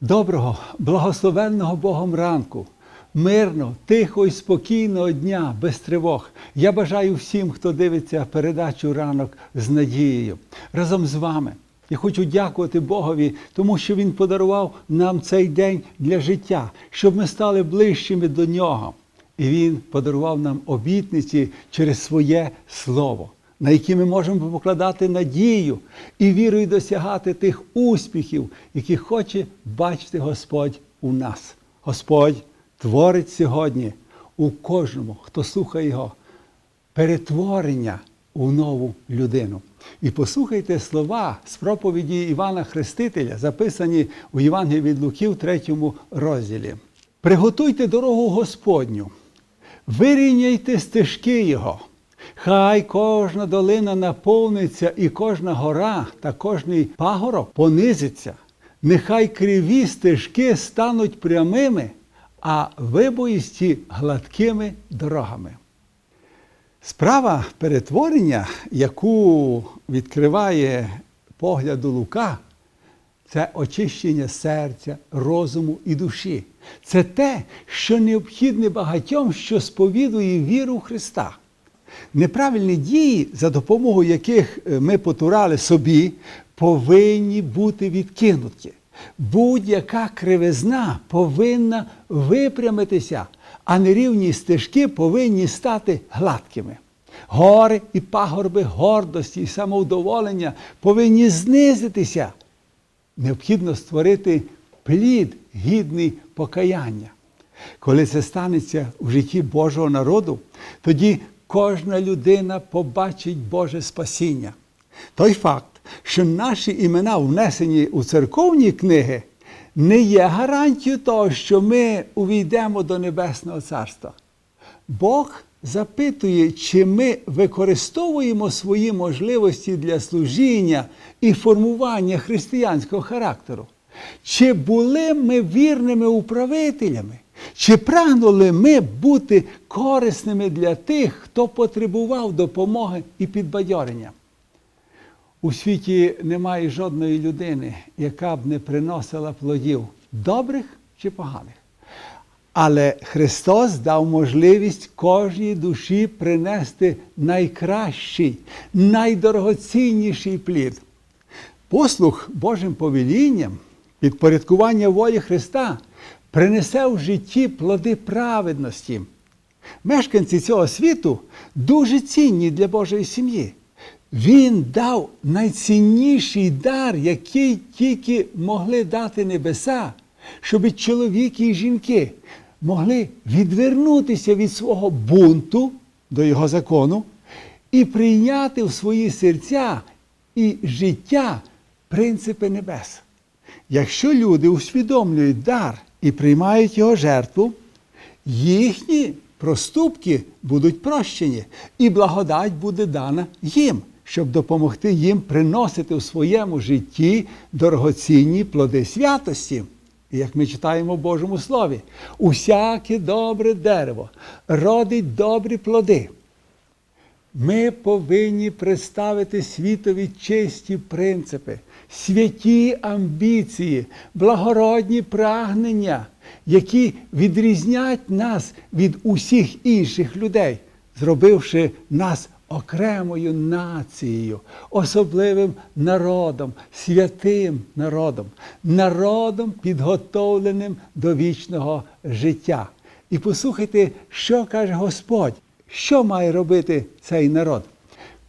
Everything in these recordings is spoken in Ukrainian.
Доброго, благословенного Богом ранку, мирного, тихого і спокійного дня, без тривог. Я бажаю всім, хто дивиться передачу ранок з надією. Разом з вами. Я хочу дякувати Богові, тому що Він подарував нам цей день для життя, щоб ми стали ближчими до нього. І Він подарував нам обітниці через своє слово, на які ми можемо покладати надію і вірою досягати тих успіхів, які хоче бачити Господь у нас. Господь творить сьогодні у кожному, хто слухає Його, перетворення у нову людину. І послухайте слова з проповіді Івана Хрестителя, записані у Євангелії від Луки в третьому розділі. Приготуйте дорогу Господню, вирівняйте стежки Його. Хай кожна долина наповниться, і кожна гора та кожний пагорок понизиться. Нехай криві стежки стануть прямими, а вибоїсті гладкими дорогами. Справа перетворення, яку відкриває погляду Лука, це очищення серця, розуму і душі. Це те, що необхідне багатьом, що сповідує віру Христа. Неправильні дії, за допомогою яких е, ми потурали собі, повинні бути відкинуті. Будь-яка кривизна повинна випрямитися, а нерівні стежки повинні стати гладкими. Гори і пагорби гордості і самовдоволення повинні знизитися. Необхідно створити плід гідний покаяння. Коли це станеться в житті Божого народу, тоді кожна людина побачить Боже спасіння. Той факт, що наші імена внесені у церковні книги, не є гарантією того, що ми увійдемо до Небесного Царства. Бог запитує, чи ми використовуємо свої можливості для служіння і формування християнського характеру. Чи були ми вірними управителями? Чи прагнули ми бути корисними для тих, хто потребував допомоги і підбадьорення? У світі немає жодної людини, яка б не приносила плодів добрих чи поганих. Але Христос дав можливість кожній душі принести найкращий, найдорогоцінніший плід. Послух Божим повелінням, підпорядкування волі Христа принесе в житті плоди праведності. Мешканці цього світу дуже цінні для Божої сім'ї. Він дав найцінніший дар, який тільки могли дати небеса, щоб чоловіки і жінки могли відвернутися від свого бунту до його закону і прийняти в свої серця і життя принципи небес. Якщо люди усвідомлюють дар і приймають його жертву, їхні проступки будуть прощені, і благодать буде дана їм, щоб допомогти їм приносити у своєму житті дорогоцінні плоди святості. Як ми читаємо в Божому Слові, усяке добре дерево родить добрі плоди. Ми повинні представити світові чисті принципи, святі амбіції, благородні прагнення, які відрізнять нас від усіх інших людей, зробивши нас окремою нацією, особливим народом, святим народом, народом, підготовленим до вічного життя. І послухайте, що каже Господь. Що має робити цей народ?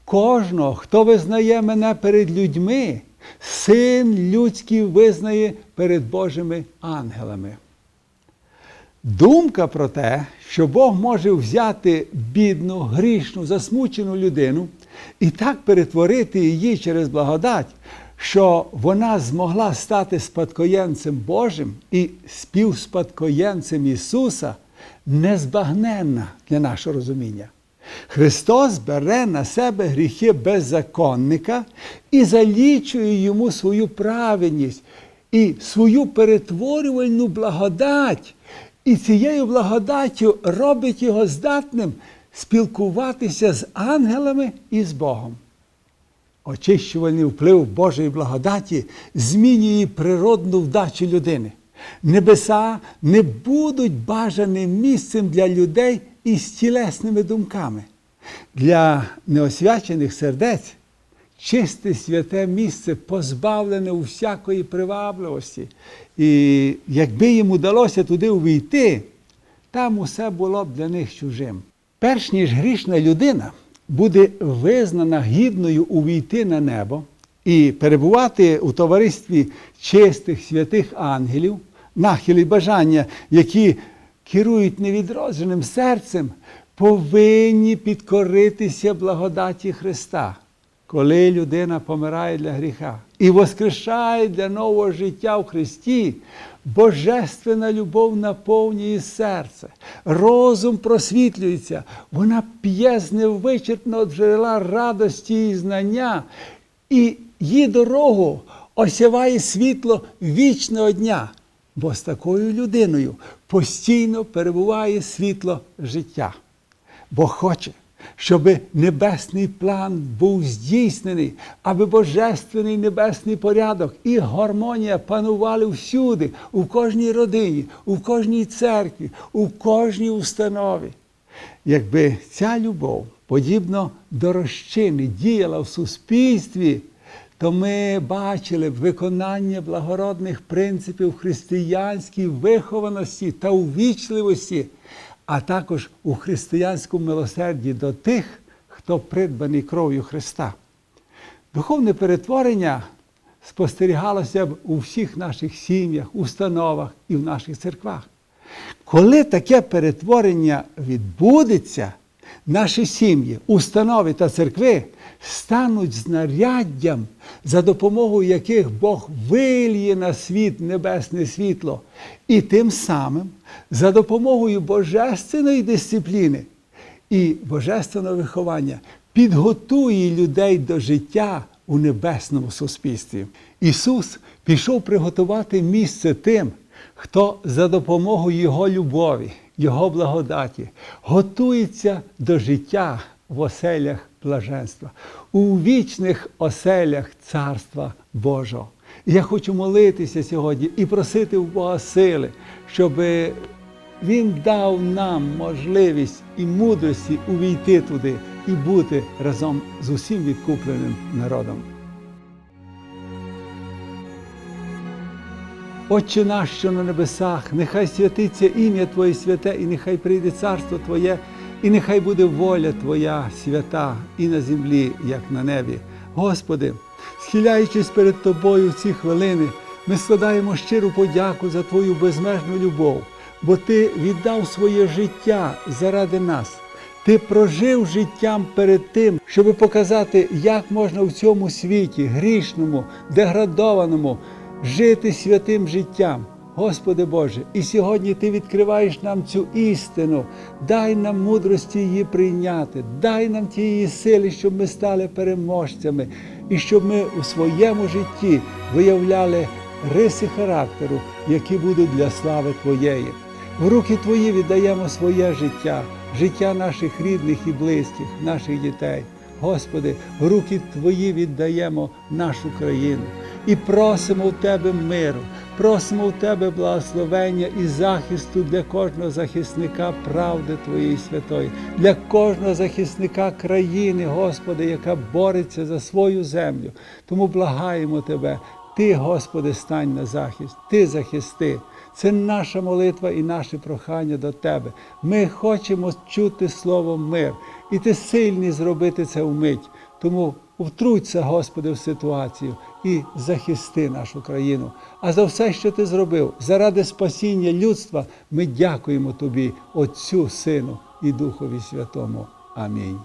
Кожного, хто визнає мене перед людьми, син людський визнає перед Божими ангелами. Думка про те, що Бог може взяти бідну, грішну, засмучену людину і так перетворити її через благодать, що вона змогла стати спадкоємцем Божим і співспадкоємцем Ісуса, незбагненна для нашого розуміння. Христос бере на себе гріхи беззаконника і залічує йому свою праведність і свою перетворювальну благодать. І цією благодаттю робить його здатним спілкуватися з ангелами і з Богом. Очищувальний вплив Божої благодаті змінює природну вдачу людини. Небеса не будуть бажаним місцем для людей із тілесними думками. Для неосвячених сердець чисте святе місце позбавлене усякої привабливості. І якби їм удалося туди увійти, там усе було б для них чужим. Перш ніж грішна людина буде визнана гідною увійти на небо і перебувати у товаристві чистих святих ангелів, нахили бажання, які керують невідродженим серцем, повинні підкоритися благодаті Христа, коли людина помирає для гріха і воскрешає для нового життя в Христі. Божественна любов наповнює серце, розум просвітлюється, вона п'є з невичерпного джерела радості і знання, і її дорогу осяває світло вічного дня, бо з такою людиною постійно перебуває світло життя. Бог хоче, щоб небесний план був здійснений, аби божественний небесний порядок і гармонія панували всюди, у кожній родині, у кожній церкві, у кожній установі. Якби ця любов, подібно до розчини, діяла в суспільстві, то ми бачили б виконання благородних принципів християнській вихованості та увічливості, а також у християнському милосерді до тих, хто придбаний кров'ю Христа. Духовне перетворення спостерігалося б у всіх наших сім'ях, установах і в наших церквах. Коли таке перетворення відбудеться, наші сім'ї, установи та церкви стануть знаряддям, за допомогою яких Бог вильє на світ небесне світло, і тим самим за допомогою божественної дисципліни і божественного виховання підготує людей до життя у небесному суспільстві. Ісус пішов приготувати місце тим, хто за допомогою Його любові, Його благодаті готується до життя в оселях блаженства, у вічних оселях Царства Божого. Я хочу молитися сьогодні і просити у Бога сили, щоб Він дав нам можливість і мудрості увійти туди і бути разом з усім відкупленим народом. Отче наш, що на небесах, нехай святиться ім'я Твоє святе, і нехай прийде царство Твоє, і нехай буде воля Твоя свята і на землі, як на небі. Господи, схиляючись перед Тобою в ці хвилини, ми складаємо щиру подяку за Твою безмежну любов, бо Ти віддав своє життя заради нас. Ти прожив життям перед тим, щоб показати, як можна в цьому світі, грішному, деградованому, жити святим життям. Господи Боже, і сьогодні Ти відкриваєш нам цю істину, дай нам мудрості її прийняти, дай нам тієї сили, щоб ми стали переможцями, і щоб ми у своєму житті виявляли риси характеру, які будуть для слави Твоєї. В руки Твої віддаємо своє життя, життя наших рідних і близьких, наших дітей. Господи, в руки Твої віддаємо нашу країну і просимо в Тебе миру, просимо в Тебе благословення і захисту для кожного захисника правди Твоєї святої, для кожного захисника країни, Господи, яка бореться за свою землю. Тому благаємо Тебе. Ти, Господи, стань на захист, Ти захисти. Це наша молитва і наше прохання до Тебе. Ми хочемо чути слово мир, і Ти сильний зробити це вмить. Тому втруться, Господи, в ситуацію і захисти нашу країну. А за все, що ти зробив, заради спасіння людства, ми дякуємо Тобі, Отцю, Сину і Духові Святому. Амінь.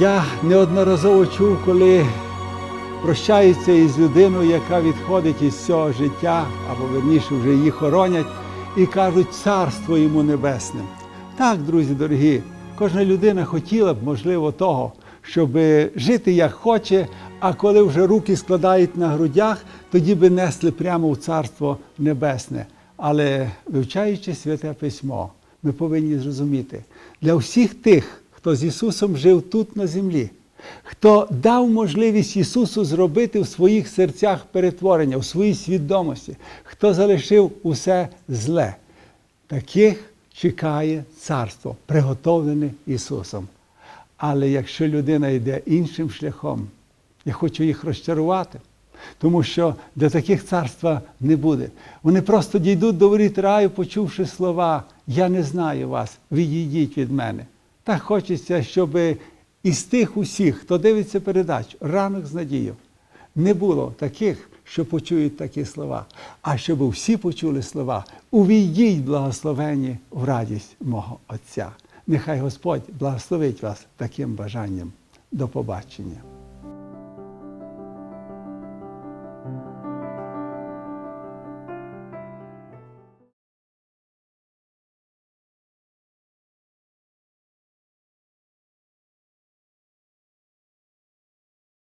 Я неодноразово чув, коли прощаються із людиною, яка відходить із цього життя, або верніше вже її хоронять, і кажуть царство йому небесне. Так, друзі дорогі, кожна людина хотіла б, можливо, того, щоб жити як хоче, а коли вже руки складають на грудях, тоді би несли прямо в Царство Небесне. Але вивчаючи святе письмо, ми повинні зрозуміти, для всіх тих, хто з Ісусом жив тут на землі, хто дав можливість Ісусу зробити в своїх серцях перетворення, в своїй свідомості, хто залишив усе зле. Таких чекає царство, приготовлене Ісусом. Але якщо людина йде іншим шляхом, я хочу їх розчарувати, тому що для таких царства не буде. Вони просто дійдуть до воріт раю, почувши слова Я не знаю вас, відійдіть від мене. Так хочеться, щоб із тих усіх, хто дивиться передачу, ранок з надією, не було таких, що почують такі слова, а щоб всі почули слова, увійдіть благословені в радість мого Отця. Нехай Господь благословить вас таким бажанням. До побачення.